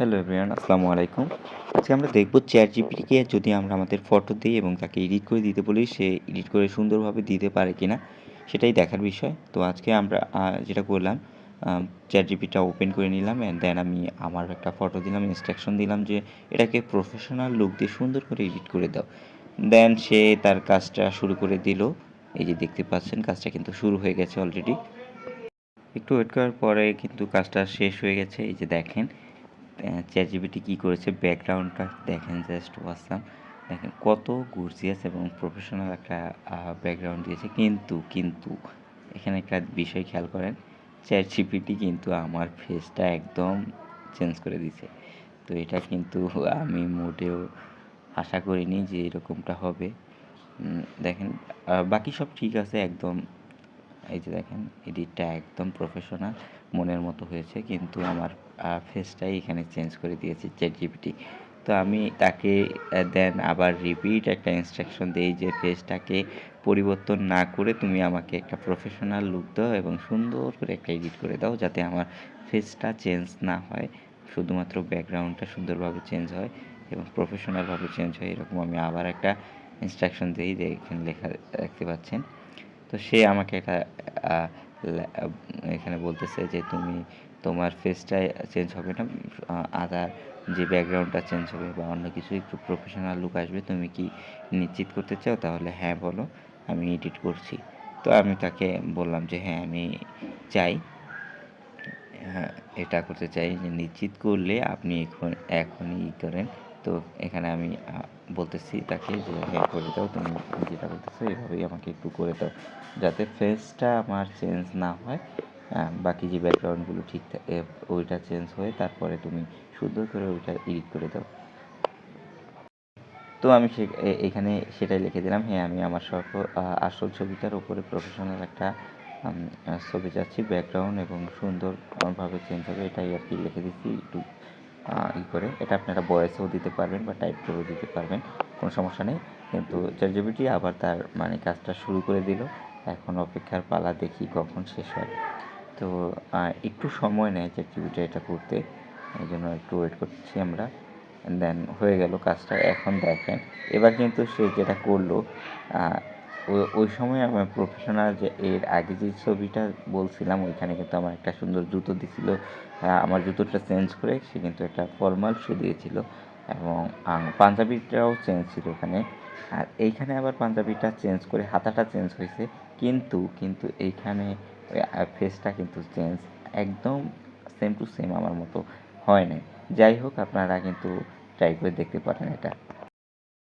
Hello everyone আসসালামু আলাইকুম। আজকে আমরা দেখব চ্যাট জিপিটিকে যদি আমরা আমাদের ফটো দিই এবং তাকে এডিট করে দিতে বলি, সে এডিট করে সুন্দরভাবে দিতে পারে কি না সেটাই দেখার বিষয়। তো আজকে আমরা যেটা করলাম চ্যাট জিপিটা ওপেন করে নিলাম অ্যান্ড দেন আমি আমার একটা ফটো দিলাম ইনস্ট্রাকশন দিলাম যে এটাকে প্রফেশনাল লুক দিয়ে সুন্দর করে এডিট করে দাও। দেন সে তার কাজটা শুরু করে দিল। এই যে দেখতে পাচ্ছেন, কাজটা কিন্তু শুরু হয়ে গেছে অলরেডি একটু ওয়েট করার পরে কিন্তু কাজটা শেষ হয়ে গেছে। এই যে দেখেন চ্যাট জিপিটি কী করেছে? ব্যাকগ্রাউন্ডটা দেখেন জাস্ট ওয়াসাম দেখেন কত গর্জিয়াস এবং প্রফেশনাল একটা ব্যাকগ্রাউন্ড দিয়েছে। কিন্তু কিন্তু এখানে একটা বিষয় খেয়াল করেন চ্যাট জিপিটি কিন্তু আমার ফেসটা একদম চেঞ্জ করে দিছে তো এটা কিন্তু আমি মোটেও আশা করিনি যে এরকমটা হবে। দেখেন বাকি সব ঠিক আছে, একদম এই যে দেখেন এডিটটা একদম প্রফেশনাল মনের মতো হয়েছে, কিন্তু আমার ফেসটাই এখানে চেঞ্জ করে দিয়েছে চ্যাট জিপিটি তো আমি তাকে দেন আবার রিপিট একটা ইনস্ট্রাকশন দিই যে ফেসটাকে পরিবর্তন না করে তুমি আমাকে একটা প্রফেশনাল লুক দাও এবং সুন্দর করে একটা এডিট করে দাও যাতে আমার ফেসটা চেঞ্জ না হয়। শুধুমাত্র ব্যাকগ্রাউন্ডটা সুন্দরভাবে চেঞ্জ হয় এবং প্রফেশনালভাবে চেঞ্জ হয়, এরকম আমি আবার একটা ইনস্ট্রাকশন দিই যে এখানে লেখা, দেখতে পাচ্ছেন। তো সে আমাকে আহ, এখানে বলতেছে যে তুমি তোমার ফেসটা চেঞ্জ হবে না আদার যে ব্যাকগ্রাউন্ডটা চেঞ্জ হবে বা অন্য কিছু একটু প্রফেশনাল লুক আসবে তুমি কি নিশ্চিত করতে চাও? তাহলে হ্যাঁ বলো আমি এডিট করছি। তো আমি তাকে বললাম যে হ্যাঁ আমি চাই। হ্যাঁ এটা করতে চাই যে নিশ্চিত করলে আপনি এখন এখনই করেন। তো এখানে আমি বলতেছি তাকে যে হ্যাঁ করে দাও, তুমি যেটা বলতেছো, এভাবেই আমাকে একটু করে দাও, যাতে ফেসটা আমার চেঞ্জ না হয় বাকি যে ব্যাকগ্রাউন্ডগুলো ঠিক ওইটা চেঞ্জ হয়ে তারপরে তুমি সুন্দর করে ওইটা এডিট করে দাও। তো আমি সে এখানে সেটাই লিখে দিলাম হ্যাঁ আমি আমার সব আসল ছবিটার উপরে প্রফেশনাল একটা ছবি চাচ্ছি ব্যাকগ্রাউন্ড এবং সুন্দরভাবে চেঞ্জ হবে। এটাই আর কি লিখে দিচ্ছি, একটু ই করে। এটা আপনারা ভয়েসেও দিতে পারবেন বা টাইপ করেও দিতে পারবেন, কোনো সমস্যা নেই। কিন্তু চ্যাটজিপিটি আবার তার মানে কাজটা শুরু করে দিল। এখন অপেক্ষার পালা দেখি কখন শেষ হয়। তো একটু সময় নেয় চ্যাটজিপিটি এটা করতে। এই জন্য একটু ওয়েট করছি আমরা। দেন হয়ে গেল কাজটা। এখন দেখেন। এবার কিন্তু সে যেটা করল ওই ওই সময় আমার প্রফেশনাল যে এর আগে যে ছবিটা বলছিলাম, ওইখানে কিন্তু আমার একটা সুন্দর জুতো দিছিল। আমার জুতোটা চেঞ্জ করে সে কিন্তু একটা ফর্মাল শু দিয়েছিল এবং পাঞ্জাবিটাও চেঞ্জ ছিল ওখানে। আর এইখানে আবার পাঞ্জাবিটা চেঞ্জ করে, হাতাটা চেঞ্জ হয়েছে। কিন্তু কিন্তু এইখানে ফেসটা কিন্তু চেঞ্জ একদম সেম টু সেম আমার মতো হয় নাই। যাই হোক, আপনারা কিন্তু ট্রাই করে দেখতে পারেন এটা।